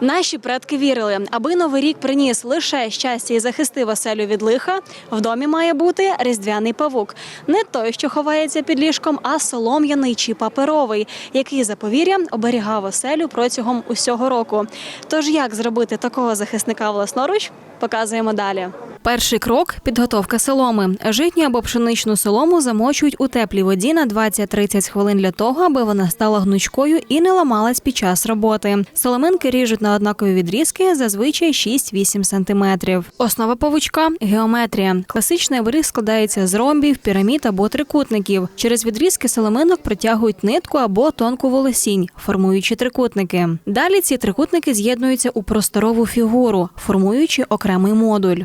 Наші предки вірили, аби новий рік приніс лише щастя і захистив оселю від лиха. В домі має бути різдвяний павук, не той, що ховається під ліжком, а солом'яний чи паперовий, який за повір'ям оберігав оселю протягом усього року. Тож як зробити такого захисника власноруч? Показуємо далі. Перший крок підготовка соломи. Житню або пшеничну солому замочують у теплій воді на 20-30 хвилин для того, аби вона стала гнучкою і не ламалась під час роботи. Соломинки ріжуть на однакові відрізки, зазвичай 6-8 см. Основа павучка геометрія. Класичний оберіг складається з ромбів, пірамід або трикутників. Через відрізки соломинок протягують нитку або тонку волосінь, формуючи трикутники. Далі ці трикутники з'єднуються у просторову фігуру, формуючи окремий модуль.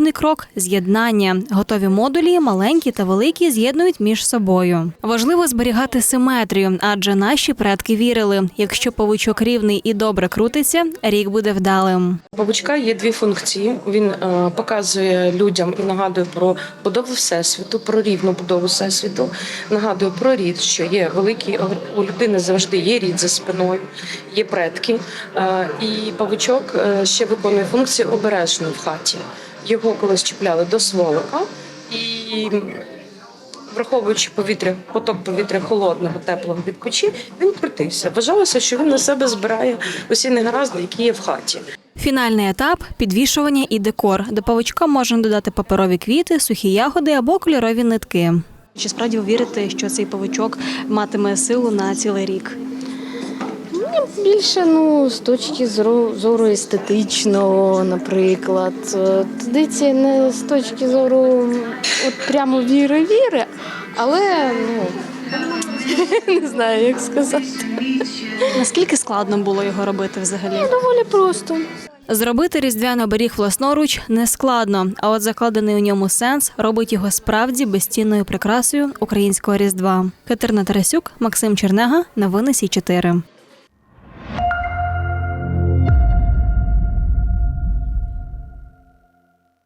Наступний крок з'єднання. Готові модулі, маленькі та великі, з'єднують між собою. Важливо зберігати симетрію, адже наші предки вірили, якщо павучок рівний і добре крутиться, рік буде вдалим. Павучка є дві функції. Він е, показує людям і нагадує про будову всесвіту, про рівну будову всесвіту. Нагадує про рід, що є великий у людини завжди є рід за спиною, є предки. Е, і павучок е, ще виконує функцію обережної в хаті. Його колись чіпляли до сволока і. Враховуючи повітря, поток повітря холодного, теплого від печі, він крутився. Вважалося, що він на себе збирає усі негаразди, які є в хаті. Фінальний етап підвішування і декор. До павучка можна додати паперові квіти, сухі ягоди або кольорові нитки. Чи справді вірите, що цей павучок матиме силу на цілий рік? Більше ну з точки зору, зору естетичного, наприклад. Е, Традиція не з точки зору от прямо віри-віри, але ну не знаю, як сказати. Наскільки складно було його робити взагалі? Доволі просто. Зробити різдвяний оберіг власноруч не складно, а от закладений у ньому сенс робить його справді безцінною прикрасою українського різдва. Катерина Тарасюк, Максим Чернега, новини Сі 4